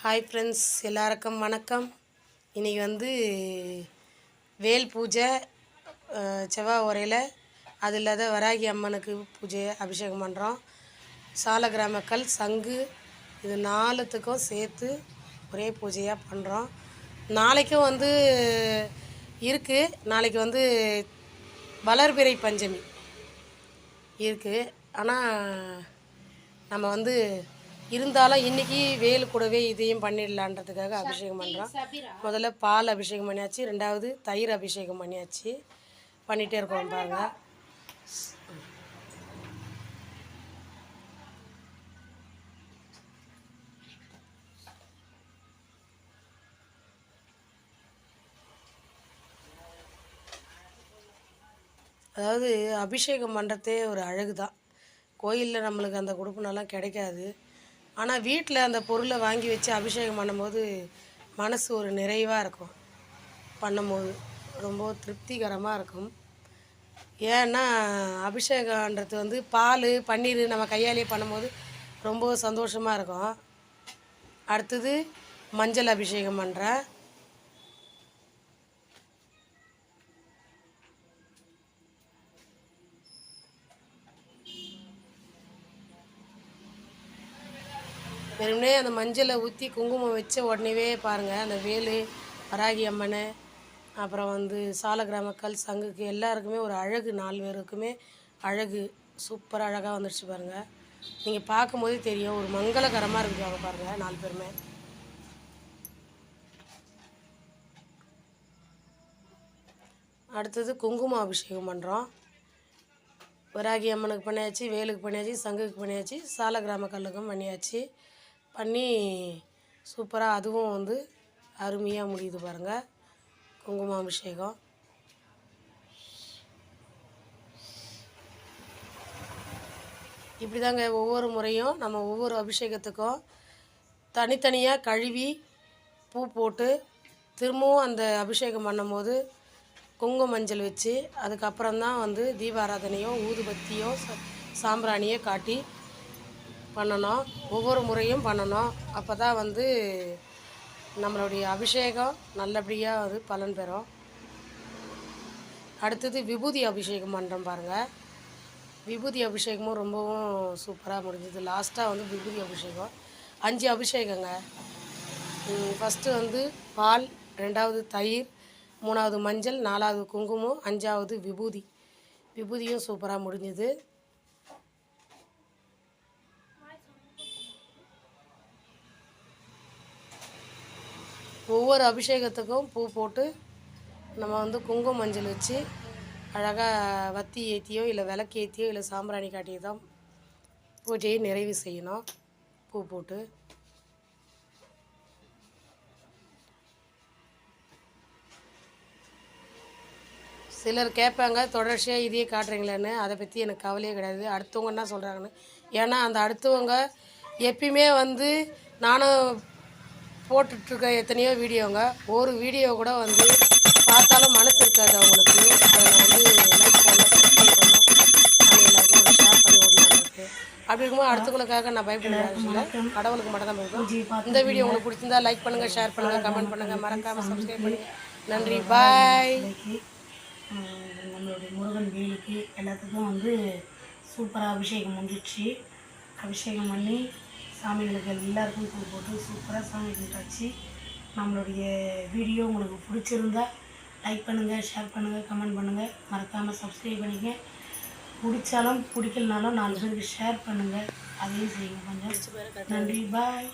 Hi friends எல்லாருக்கும் வணக்கம். இன்றைக்கி வந்து வேல் பூஜை செவ்வாய் உரையில். அது இல்லாத வராகி அம்மனுக்கு பூஜை அபிஷேகம் பண்ணுறோம் சால கிராமக்கள் சங்கு இது நாலுத்துக்கும் சேர்த்து ஒரே பூஜையாக பண்ணுறோம் நாளைக்கும் வந்து இருக்குது நாளைக்கு வந்து வளர்பிறை பஞ்சமி இருக்குது ஆனால் நம்ம வந்து இருந்தாலும் இன்னைக்கு வேல் கூடவே இதையும் பண்ணிடலான்றதுக்காக அபிஷேகம் பண்ணுறோம் முதல்ல பால் அபிஷேகம் பண்ணியாச்சு ரெண்டாவது தயிர் அபிஷேகம் பண்ணியாச்சு. பண்ணிகிட்டே இருக்கோம் பாருங்க. அதாவது அபிஷேகம் பண்ணுறதே ஒரு அழகு தான் கோயிலில் நம்மளுக்கு அந்த கொடுப்புனெல்லாம் கிடைக்காது. ஆனால் வீட்டில் அந்த பொருளை வாங்கி வச்சு அபிஷேகம் பண்ணும்போது மனசு ஒரு நிறைவாக இருக்கும். பண்ணும்போது ரொம்ப திருப்திகரமாக இருக்கும். ஏன்னா அபிஷேகன்றது வந்து பால் பன்னீர் நம்ம கையாலேயே பண்ணும்போது ரொம்ப சந்தோஷமாக இருக்கும். அடுத்தது மஞ்சள் அபிஷேகம் பண்ணுறேன் வெறுமனே அந்த மஞ்சளை ஊற்றி குங்குமம் வச்ச உடனேவே பாருங்கள் அந்த வேலு வராகி அம்மனை அப்புறம் வந்து சால மக்கள் சங்குக்கு எல்லாருக்குமே ஒரு அழகு நாலு பேருக்குமே அழகு சூப்பர் அழகாக வந்துடுச்சு பாருங்கள் நீங்கள் பார்க்கும்போதே தெரியும் ஒரு மங்களகரமாக இருக்குதாங்க பாருங்கள் நாலு பேருமே. அடுத்தது குங்கும அபிஷேகம் பண்ணுறோம் வராகி அம்மனுக்கு பண்ணியாச்சு வேலுக்கு பண்ணியாச்சு சங்குக்கு பண்ணியாச்சு சால கிராம கல்லுக்கும் பண்ணியாச்சு. பண்ணி சூப்பராக அதுவும் வந்து அருமையாக முடியுது பாருங்கள் குங்கும அபிஷேகம் இப்படி தாங்க ஒவ்வொரு முறையும் நம்ம ஒவ்வொரு அபிஷேகத்துக்கும் தனித்தனியாக கழுவி பூ போட்டு திரும்பவும் அந்த அபிஷேகம் பண்ணும்போது குங்கும மஞ்சள் வச்சு அதுக்கப்புறம் தான் வந்து தீபாராதனையோ ஊதுபத்தியோ ச- சாம்பிராணியோ காட்டி பண்ணணும். ஒவ்வொரு முறையும் பண்ணணும். அப்போ தான் வந்து நம்மளுடைய அபிஷேகம் நல்லபடியாக அது பலன் பெறும். அடுத்தது விபூதி அபிஷேகம் பண்ணுறோம் பாருங்கள் விபூதி அபிஷேகமும் ரொம்பவும் சூப்பராக முடிஞ்சது. லாஸ்ட்டாக வந்து விபூதி அபிஷேகம். அஞ்சு அபிஷேகங்க. ஃபஸ்ட்டு வந்து பால் ரெண்டாவது தயிர் மூணாவது மஞ்சள் நாலாவது குங்குமம் அஞ்சாவது விபூதி. விபூதியும் சூப்பராக முடிஞ்சுது. ஒவ்வொரு அபிஷேகத்துக்கும் பூ போட்டு நம்ம வந்து குங்கும மஞ்சள் வச்சு அழகாக வத்தி ஏற்றியோ இல்லை விளக்கு ஏற்றியோ இல்லை சாம்பிராணி காட்டியோ தான் பூஜையை நிறைவு செய்யணும். பூ போட்டு. சிலர் கேட்பாங்க தொடர்ச்சியாக இதையே காட்டுறீங்களேன்னு. அதை பற்றி எனக்கு கவலையே கிடையாது. அடுத்தவங்க என்ன சொல்கிறாங்கன்னு ஏன்னா அந்த அடுத்தவங்க எப்பயுமே வந்து நானும் போட்டுட்ருக்க எத்தனையோ வீடியோங்க. ஒரு வீடியோ கூட வந்து பார்த்தாலும் மனசு இருக்காது அவங்களுக்கு. அதில் வந்து லைக் பண்ணணும் சப்ஸ்கிரைப் பண்ணணும் அது எல்லாருக்கும் ஒரு ஷேர் பண்ணி விடணும் அவங்களுக்கு. அப்படி இருக்கும்போது அடுத்தவங்களுக்காக நான் பயப்பட இல்லை கடவுளுக்கு மட்டும் தான் பயப்படும் இந்த வீடியோ உங்களுக்கு பிடிச்சிருந்தா லைக் பண்ணுங்கள் ஷேர் பண்ணுங்கள் கமெண்ட் பண்ணுங்கள் மறக்காமல் சப்ஸ்கிரைப் பண்ணுங்கள் நன்றி. பாய் நம்மளுடைய முருகன் வேலுக்கு எல்லாத்துக்கும் வந்து சூப்பராக அபிஷேகம் முடிஞ்சிடுச்சு. அபிஷேகம் பண்ணி சாமிகளுக்கு எல்லாருக்கும் பூ போட்டு சூப்பராக சாமி கும்பிட்டாச்சு. நம்மளுடைய வீடியோ உங்களுக்கு பிடிச்சிருந்தா லைக் பண்ணுங்கள் ஷேர் பண்ணுங்கள் கமெண்ட் பண்ணுங்கள் மறக்காமல் சப்ஸ்கிரைப் பண்ணிக்க பிடிச்சாலும் பிடிக்கலனாலும் நாலு பேருக்கு ஷேர் பண்ணுங்கள் அதையும் செய்யுங்க கொஞ்சம். நன்றி பாய்